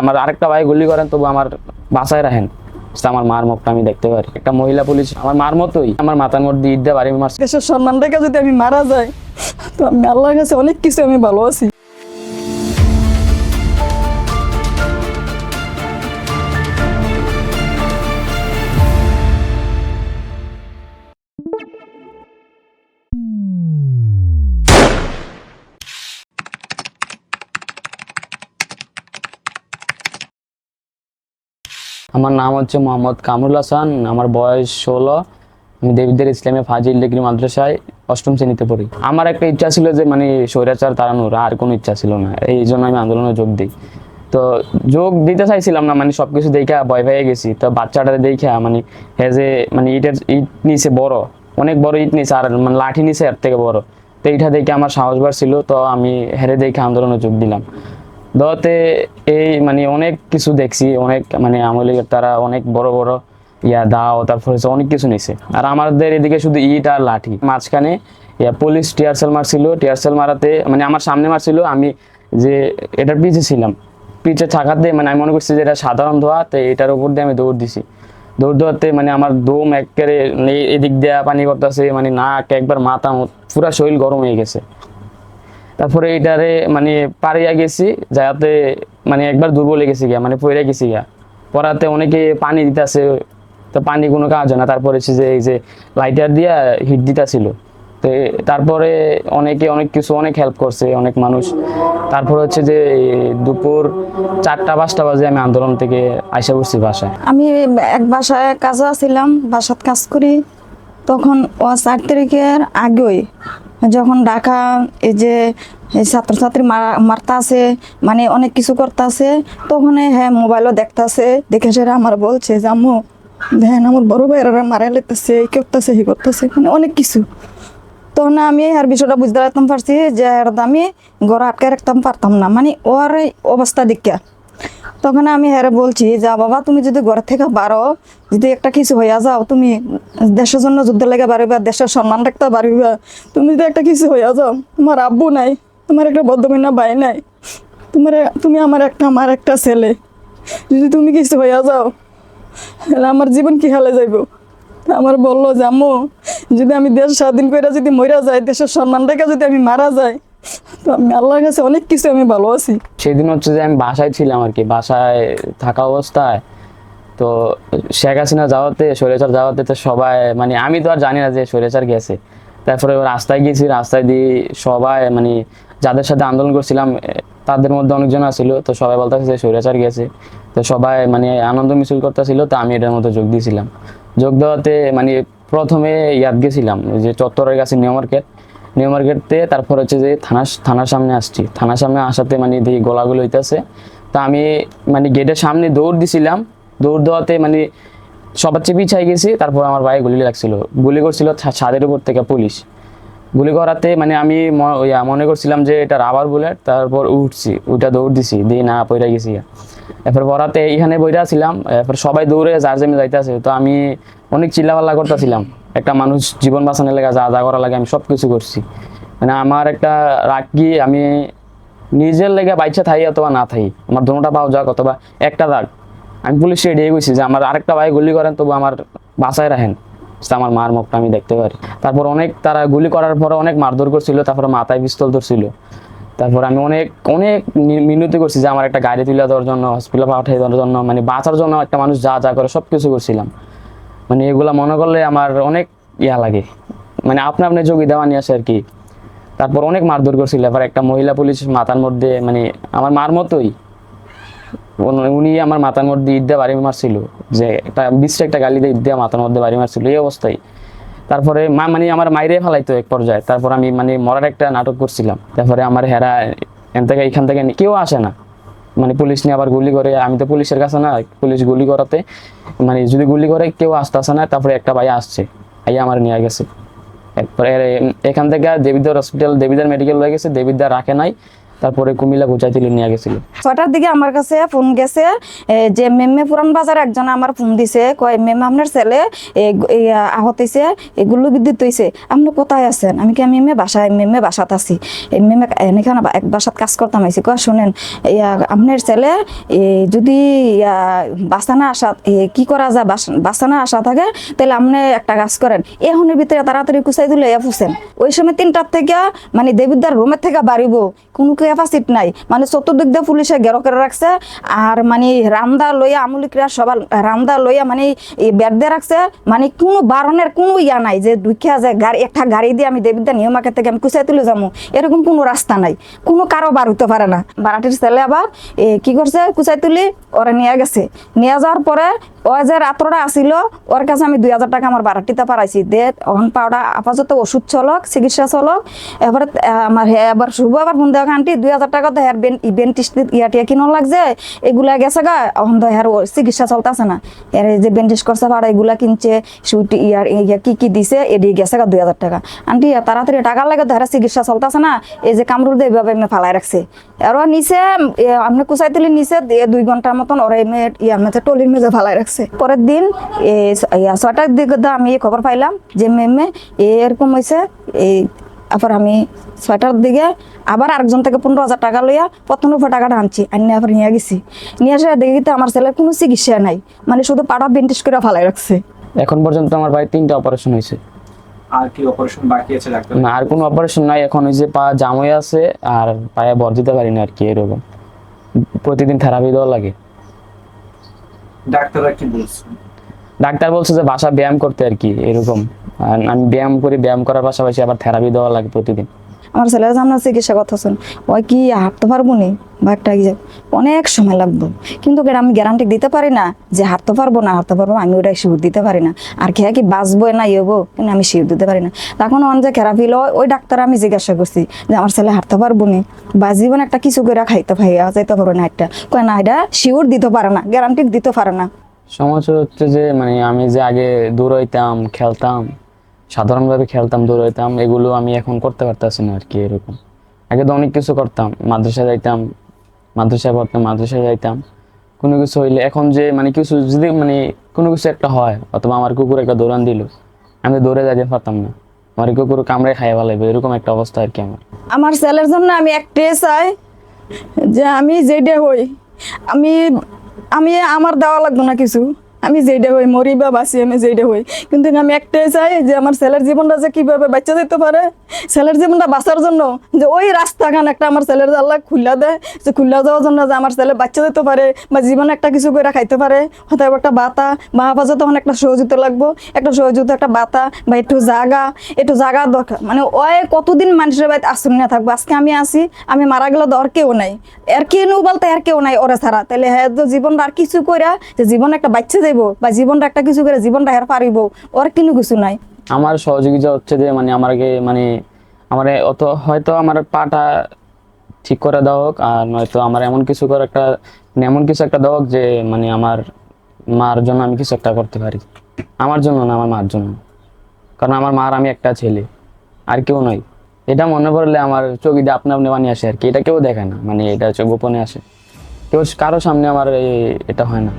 আমার আরেকটা ভাই গুলি করেন, তবু আমার বাসায় রাখেন। আমার মার মুখটা আমি দেখতে পারি। একটা মহিলা পুলিশ, আমার মার মতোই। আমার মাথার মধ্যে ঈদ দেওয়ার বাড়ি মার সম্মান রেখে যদি আমি মারা যাই, তো আমি আল্লাহর কাছে অনেক কিছু আমি ভালো আছি। আমার নাম হচ্ছে মোহাম্মদ কামরুল হাসান, আমার বয়স ষোলো। আমি দেবীদের ইসলামে ফাজিল ডিগ্রি মাদ্রাসায় অষ্টম শ্রেণীতে পড়ি। আমার একটা ইচ্ছা ছিল যে মানে স্বৈরাচার তাড়ানোর, আর কোনো ইচ্ছা ছিল না। এই জন্য আমি আন্দোলনে যোগ দিই। তো যোগ দিতে চাইছিলাম না মানে সব কিছু দেখে ভয় পেয়ে গেছি। তো বাচ্চাটা দেখে মানে হেজে মানে ইটের ইট নিচে বড়, অনেক বড় ইট নিচে, আর মানে লাঠি নিচে এর থেকে বড়। তো এইটা দেখে আমার সাহস ছিল তো আমি হেরে দেখে আন্দোলনে যোগ দিলাম। দতে এই মানে অনেক কিছু দেখছি, অনেক মানে আমলি তারা অনেক বড় বড় ইয়া দাও তারপর হচ্ছে অনেক কিছু নিছে। আর আমাদের এদিকে শুধু ইট আর লাঠি। মাঝখানে ইয়া পুলিশ টিয়ারসেল মারছিল টিয়ারসেল মারাতে মানে আমার সামনে মারছিল, আমি যে এটার পিছে ছিলাম। পিছে থাকাতে মানে আমি মনে করছি যে এটা সাধারণ ধোয়া, তো এটার উপর দিয়ে আমি দৌড় দিছি। দৌড় দেওয়াতে মানে আমার দম একেবারে এদিক দিয়ে পানি করতেছে মানে নাক একবার মাথা পুরা শরীর গরম হয়ে গেছে। তারপরে এটারে মানে পারিয়া গেছি যাতে মানে একবার দুর্বল গেছি গিয়া মানে পড়ে গেছি গিয়া। পড়াতে অনেকে পানি দিতেছে, তো পানি কোনো কাজ হয় না। তারপরে হচ্ছে যে এই যে লাইটার দিয়া হিট দিতেছিল। তো তারপরে অনেকে অনেক কিছু, অনেক হেল্প করছে, অনেক মানুষ। তারপর হচ্ছে যে দুপুর চারটা, পাঁচটা বাজে আমি আন্দোলন থেকে আইসা বসছি বাসায়। আমি এক বাসায় কাজে আছিলাম বাসাত কাজ করি। তখন ও চার তারিখের আগেই যখন ঢাকা এই যে ছাত্রছাত্রী মারা মারতা আছে মানে অনেক কিছু করতে আছে তখন হ্যাঁ মোবাইলও দেখতাছে, দেখে সেটা আমার বলছে যে, আম্মু, দেখেন আমার বড় ভাইয়েরা মারা লেতেছে এই করতেছে এই করতেছে মানে অনেক কিছু। তখন আমি আর বিষয়টা বুঝতে পারতাম পারছি যে, এর আমি ঘরে আটকে রাখতাম পারতাম না মানে ওর অবস্থা দেখিয়া তখন আমি হ্যাঁ বলছি, যা বাবা, তুমি যদি ঘর থেকে বারো, যদি একটা কিছু হইয়া যাও, তুমি দেশের জন্য যুদ্ধ লেগে পারিবা দেশের সম্মান রাখতে পারিবা তুমি যদি একটা কিছু হইয়া যাও, তোমার আব্বু নাই, তোমার একটা বদ্ধমিনা ভাই নাই, তোমার তুমি আমার একটা আমার একটা ছেলে। যদি তুমি কিছু হইয়া যাও, তাহলে আমার জীবন কি হালে যাইব? আমার বলল যে, আম্মু, যদি আমি দেশ স্বাধীন করে যদি মরা যাই, দেশের সম্মান রেখে যদি আমি মারা যাই আমি আল্লাহর কাছে অনেক কিছু আমি ভালো আছি। সেদিন হচ্ছে যে আমি বাসায় ছিলাম আর কি, বাসায় থাকা অবস্থায়। তো শেখ হাসিনা যাওয়াতে স্বৈরাচার যাওয়াতে তো সবাই মানে আমি তো আর জানি না যে স্বৈরাচার গেছে। তারপরে রাস্তায় গেছি রাস্তায় দিয়ে সবাই মানে যাদের সাথে আন্দোলন করছিলাম তাদের মধ্যে অনেকজন আছিল। তো সবাই বলতেছে যে স্বৈরাচার গেছে। তো সবাই মানে আনন্দ মিছিল করতেছিল, তো আমি এটার মধ্যে যোগ দিয়েছিলাম। যোগ দেওয়াতে মানে প্রথমে ইয়াদ গেছিলাম যে চত্বরের কাছে নিউ মার্কেট। নিউ মার্কেটতে তারপর হচ্ছে যে থানার থানার সামনে আসছি। থানার সামনে আসাতে মানে দেখি গলাগুলো হইতেছে, তা আমি মানে গেটের সামনে দৌড় দিছিলাম। দৌড় দেওয়াতে মানে সবার চেয়ে পিছাই গেছি, তারপর আমার ভাই গুলি লাগছিল। গুলি করছিল ছাদের উপর থেকে পুলিশ। গুলি করাতে মানে আমি মনে করছিলাম যে এটা রাবার বুলেট, তারপর উঠছি ওইটা দৌড় দিছি, দিয়ে না পড়ে গেছি এরপর পড়াতে এইখানে বইটা ছিলাম, এরপর সবাই দৌড়ে যার জমি যাইতেছে, তো আমি অনেক চিল্লাপাল্লা করতেছিলাম। একটা মানুষ জীবন বাঁচানোর লেগে যা যা করা লাগে আমি সব কিছু করছি। মানে আমার একটা রাগ কি আমি নিজের লেগে বাইচা থাই অথবা না থাই, আমার দোনোটা পাও যাক অথবা একটা দাগ। আমি পুলিশে এড়িয়ে গেছি যে আমার আরেকটা ভাই গুলি করেন, তবু আমার বাসায় রাখেন। আমার মার মুখটা আমি দেখতে পারি। তারপর অনেক তারা গুলি করার পরে অনেক মারধর করছিল, তারপরে মাথায় পিস্তল ধরছিল। তারপর আমি অনেক অনেক মিনতি করছি যে আমার একটা গাড়ি তুলে দেওয়ার জন্য হসপিটালে পাঠিয়ে দেওয়ার জন্য মানে বাঁচার জন্য একটা মানুষ যা যা করে সব কিছু করছিলাম। মানে এগুলা মনে করলে আমার অনেক ইয়া লাগে। মানে আপনি আপনি যোগী দেওয়া নিয়ে আসে আর কি। তারপর অনেক মারধর করছিল এবার একটা মহিলা পুলিশ মাথার মধ্যে মানে আমার মার মতোই। উনি- আমার মাথার মধ্যে ঈদ দিয়ে বাড়ি মারছিল। যে একটা বিশ্বে একটা গালি দিয়ে ঈদ দিয়ে মাথার মধ্যে বাড়ি মারছিল, এই অবস্থায়। তারপরে মা মানে আমার মাইরে ফেলাইতো এক পর্যায়ে। তারপর আমি মানে মরার একটা নাটক করছিলাম। তারপরে আমার হেরা এখান থেকে এখান থেকে কেউ আসে না। মানে পুলিশ নিয়ে আবার গুলি করে। আমি তো পুলিশের কাছে না, পুলিশ গুলি করাতে। মানে যদি গুলি করে, কেউ আসতে আসে না। তারপরে একটা ভাই আসছে। আইয়া আমার নিয়ে গেছে। এরপরে এখান থেকে দেবিদার হসপিটাল দেবিদার মেডিকেল হয়ে গেছে। দেবিদার রাখে নাই। তারপরে কুমিল্লা গুচাইছিল নিয়ে গেছিল। ছয়টার দিকে আমার কাছে ফোন গেছে যে মেমে পুরান বাজার একজন আমার ফোন দিছে কয় মেম আপনার ছেলে আহত হয়েছে এগুলো বিদ্যুৎ হয়েছে আপনি কোথায় আছেন? আমি কি মেমে বাসায় মেমে বাসাত আছি। এই মেমে এনেখানে এক বাসাত কাজ করতাম আইছি কয় শুনেন ইয়া, আপনার ছেলে যদি ইয়া, বাঁচানা আসা কি করা যায় বাস- বাঁচানা আসা থাকে তাহলে আপনি একটা কাজ করেন। এখনের ভিতরে তাড়াতাড়ি কুচাই এ ফুসেন ওই সময় তিনটার থেকে মানে দেবিদ্যার রুমের থেকে বাড়িব কোনো ক্যাপাসিট নাই। মানে চতুর্দিক দিয়ে পুলিশে গেরো করে রাখছে, আর মানে রামদা লইয়া আমলিকরা সবার, রামদা লইয়া মানে ব্যাট দিয়ে রাখছে মানে কোনো বারণের কোনো ইয়া নাই যে ঢুকিয়া যায় গাড়ি, একটা গাড়ি দিয়ে আমি দেবিদ্যা নিয়মাকে থেকে আমি কুচাই তুলে যাব এরকম কোনো রাস্তা নাই, কোনো কারও বার হতে পারে না। বারাটির ছেলে আবার কি করছে? কুচাই তুলি, ওরা নিয়ে গেছে। নিয়ে যাওয়ার পরে ও যে রাত্রটা আসিল, ওর কাছে আমি দুই হাজার টাকা আমার বারাটিতে পারাইছি দে অহন পাওয়া আপাতত ওষুধ চলক, চিকিৎসা চলক, এবার আমার এবার শুভ আবার ফোন দেওয়া আন্টি দুই হাজার টাকা তো হেয়ার ইয়া টিয়া কিনো লাগছে? এগুলা গেছে গা অহন তো হেয়ার চিকিৎসা চলতেছে না। এর যে বেন্টিস করছে ভাড়া এগুলা কিনছে সুইটি ইয়ার ইয়া কি কি দিছে এদিকে গেছে গা দুই হাজার টাকা। আন্টি তাড়াতাড়ি টাকা লাগে তো চিকিৎসা চলতেছে না এই যে কামরুল দিয়ে এইভাবে এমনি ফালাই রাখছে। এর নিচে আপনি কুচাই তুলি নিচে দুই ঘণ্টার মতন ওরা এমনি ইয়া মেঝে টলির মেঝে ফালাই রাখছে। পরের দিন এ, ছয়টার দিকে আমি খবর পাইলাম যে মেমে এরকম হয়েছে এই আবার আমি ছয়টার দিকে আবার আরেকজন থেকে পনেরো হাজার টাকা লইয়া প্রথম উপর টাকাটা আনছি আনি আবার নিয়ে গেছি। নিয়ে আসে দেখি তো আমার ছেলের কোনো চিকিৎসা নাই মানে শুধু পাটা বেন্টিস করে ফালাই রাখছে। এখন পর্যন্ত আমার ভাই তিনটা অপারেশন হয়েছে। আর কি অপারেশন বাকি আছে ডাক্তার? না আর কোনো অপারেশন নাই এখন ওই যে পা জাম হয়ে আছে আর পায়ে বর দিতে পারি না আর কি এরকম। প্রতিদিন থেরাপি দেওয়া লাগে। ডাক্তাররা কি বলছে? ডাক্তার বলছে যে বাসা ব্যায়াম করতে আর কি এরকম। আর আমি ব্যায়াম করি ব্যায়াম করার পাশাপাশি আবার থেরাপি দেওয়া লাগে প্রতিদিন। আমার ছেলের সামনে চিকিৎসা কথা শুন। ওই কি হাঁটতে পারব নি? বা একটা অনেক সময় লাগবে। কিন্তু আমি গ্যারান্টি দিতে পারি না যে হাঁটতে পারব না হাঁটতে পারব আমি ওটা শিউর দিতে পারি না। আর খেয়ে কি বাঁচবো না ইয়েবো কিন্তু আমি শিউর দিতে পারি না। তখন অন যে থেরাপি লয় ওই ডাক্তার আমি জিজ্ঞাসা করছি যে আমার ছেলে হাঁটতে পারব নি? বা জীবন একটা কিছু করে খাইতে পাইয়া যাইতে পারব না একটা। কয় না এটা শিউর দিতে পারে না গ্যারান্টি দিতে পারে না। সমস্যা হচ্ছে যে মানে আমি যে আগে দূর হইতাম খেলতাম সাধারণভাবে খেলতাম, দৌড়াইতাম, এগুলো আমি এখন করতে পারতেছি না আর কি এরকম। আগে তো অনেক কিছু করতাম মাদ্রাসা যাইতাম, মাদ্রাসায় পড়তাম, মাদ্রাসায় যাইতাম। কোনো কিছু হইলে এখন যে মানে কিছু যদি মানে কোনো কিছু একটা হয়, অথবা আমার কুকুর একটা দৌড়ান দিল, আমি দৌড়ে যাইতে পারতাম না। আমার কুকুর কামড়ে খাইয়া ভালো এরকম একটা অবস্থা আর কি আমার। আমার ছেলের জন্য আমি একটাই চাই, যে আমি যেটা হই, আমি আমি আমার দেওয়া লাগতো না কিছু। আমি যেটা হই, মরি বা বাঁচি, আমি যেটা হই। কিন্তু আমি একটাই চাই যে আমার ছেলের জীবনটা যে কীভাবে বাচ্চা যেতে পারে, ছেলের জীবনটা বাঁচার জন্য যে ওই রাস্তাখান একটা আমার ছেলের আল্লাহ খুল্লা দেয়, যে খুল্লা যাওয়ার জন্য যে আমার ছেলে বাচ্চা যেতে পারে বা জীবনে একটা কিছু করে খাইতে পারে। হয়তো একটা বাতা বা আপাতত তখন একটা সহযোগিতা লাগবো, একটা সহযোগিতা, একটা বাতা বা একটু জাগা একটু জাগা দরকার। মানে ওই কতদিন মানুষের বাড়িতে আসুন না থাকব? আজকে আমি আসি আমি মারা গেলে তো আর কেউ নাই। আর কেউ বলতে আর কেউ নাই ওরা ছাড়া। তাহলে হ্যাঁ জীবনটা আর কিছু করে যে জীবন একটা বাচ্চা দেব বা জীবনটা একটা কিছু করে জীবনটা হের পারিব, ওর কোনো কিছু নাই। আমার সহযোগিতা হচ্ছে যে মানে আমাকে মানে আমার অত, হয়তো আমার পাটা ঠিক করে দেওয়া হোক, আর নয়তো আমার এমন কিছু করে একটা মানে এমন কিছু একটা হোক যে মানে আমার মার জন্য আমি কিছু একটা করতে পারি। আমার জন্য না, আমার মার জন্য। কারণ আমার মার আমি একটা ছেলে, আর কেউ নয় এটা মনে পড়লে আমার চোখ দিয়ে আপনা আপনি বানিয়ে আসে আর কি, এটা কেউ দেখে না। মানে এটা হচ্ছে গোপনে আসে। কেউ কারও সামনে আমার এটা হয় না।